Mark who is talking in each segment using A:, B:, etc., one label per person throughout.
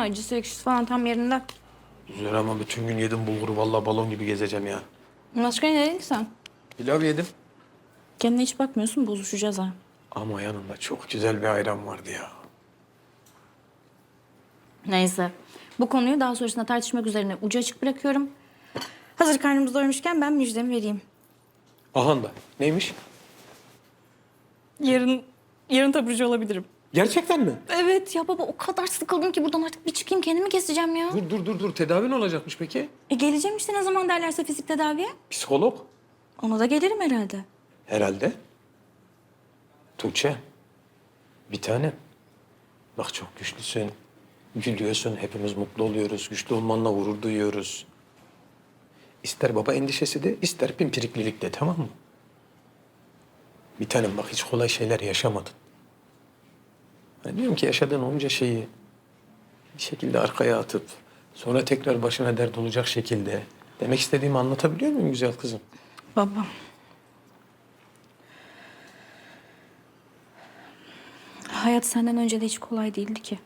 A: Acısı ekşisi falan tam yerinde.
B: Güzel ama bütün gün yedim bulguru. Vallahi balon gibi gezeceğim ya.
A: Başka ne dedin ki sen?
B: Pilav yedim.
A: Kendine hiç bakmıyorsun bozuşacağız ha.
B: Ama yanında çok güzel bir ayran vardı ya.
A: Neyse. Bu konuyu daha sonrasında tartışmak üzerine ucu açık bırakıyorum. Hazır karnımız doymuşken ben müjdemi vereyim.
B: Ahan da. Neymiş?
A: Yarın, yarın taburcu olabilirim.
B: Gerçekten mi?
A: Evet ya baba o kadar sıkıldım ki buradan artık bir çıkayım kendimi keseceğim ya.
B: Dur dur dur dur. Tedavi ne olacakmış peki?
A: E geleceğim işte ne zaman derlerse fizik tedaviye.
B: Psikolog.
A: Ona da gelirim herhalde.
B: Herhalde. Tuğçe. Bir tane. Bak çok güçlüsün. Gülüyorsun. Hepimiz mutlu oluyoruz. Güçlü olmanla gurur duyuyoruz. İster baba endişesi de, ister pimpiriklilik de tamam mı? Bir tanem bak hiç kolay şeyler yaşamadın. Ben diyorum ki yaşadığın onca şeyi bir şekilde arkaya atıp sonra tekrar başına dert olacak şekilde demek istediğimi anlatabiliyor muyum güzel kızım?
A: Babam. Hayat senden önce de hiç kolay değildi ki.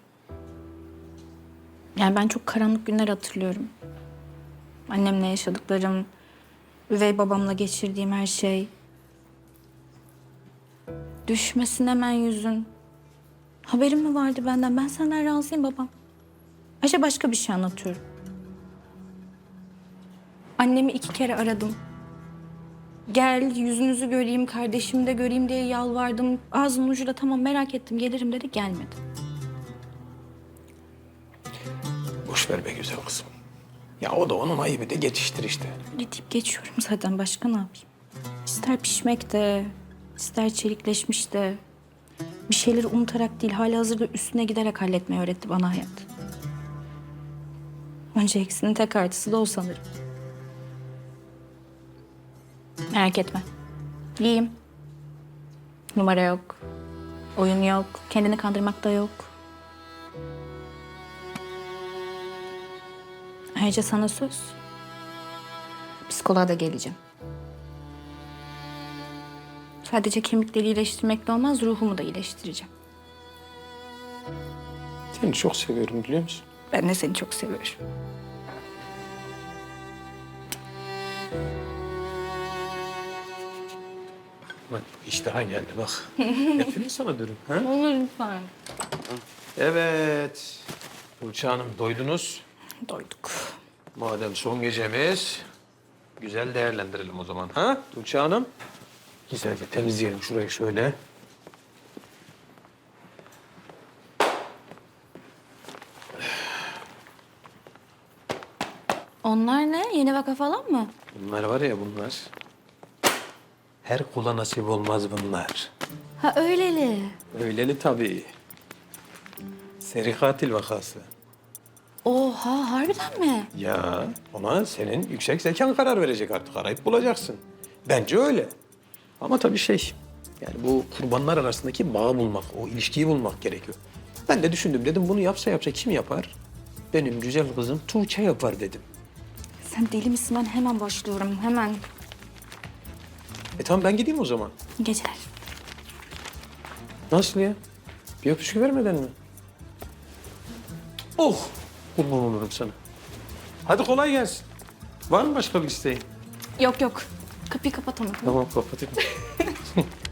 A: Yani ben çok karanlık günler hatırlıyorum. Annemle yaşadıklarım, üvey babamla geçirdiğim her şey. Düşmesin hemen yüzün. Haberin mi vardı benden? Ben senden razıyım babam. Ayşe başka bir şey anlatıyorum. Annemi iki kere aradım. Gel yüzünüzü göreyim, kardeşimi de göreyim diye yalvardım. Ağzının ucuyla tamam merak ettim gelirim dedi gelmedi.
B: Boş ver be güzel kızım. Ya o da onun ayıbı de geçiştir işte.
A: Ne deyip geçiyorum zaten başka ne yapayım? İster pişmek de, ister çelikleşmiş de. Bir şeyleri unutarak değil, hali hazırda üstüne giderek halletmeyi öğretti bana hayat. Önce eksinin tek artısı da o sanırım. Merak etme. İyiyim. Numara yok. Oyun yok. Kendini kandırmak da yok. Ayrıca sana söz. Psikoloğa da geleceğim. Sadece kemikleri iyileştirmekle olmaz, ruhumu da iyileştireceğim.
B: Seni çok seviyorum biliyor musun?
A: Ben de seni çok seviyorum.
B: Bak iştaha geldi bak. Yapayım sana dürüm? Ha?
A: Olur lütfen.
B: Evet. Burça Hanım doydunuz.
A: Doyduk.
B: Madem son gecemiz güzel değerlendirelim o zaman. Ha Tuğçe Hanım? Güzelce temizleyelim şurayı şöyle.
A: Onlar ne? Yeni vaka falan mı?
B: Bunlar var ya bunlar. Her kula nasip olmaz bunlar.
A: Ha öyleli.
B: Öyleli tabii. Seri katil vakası.
A: Oha harbiden mi?
B: Ya ona senin yüksek zekan karar verecek artık. Arayıp bulacaksın. Bence öyle. Ama tabii şey, yani bu kurbanlar arasındaki bağı bulmak, o ilişkiyi bulmak gerekiyor. Ben de düşündüm dedim bunu yapsa yapsa kim yapar? Benim güzel kızım Tuğçe yapar dedim.
A: Sen deli misin? Ben hemen başlıyorum. Hemen.
B: E tamam ben gideyim o zaman.
A: Geceler.
B: Nasıl ya? Bir öpücük vermeden mi? Oh! Kurban olurum sana. Hadi kolay gelsin. Var mı başka bir isteğin?
A: Yok yok. Kapıyı kapatamadım.
B: Tamam kapatayım.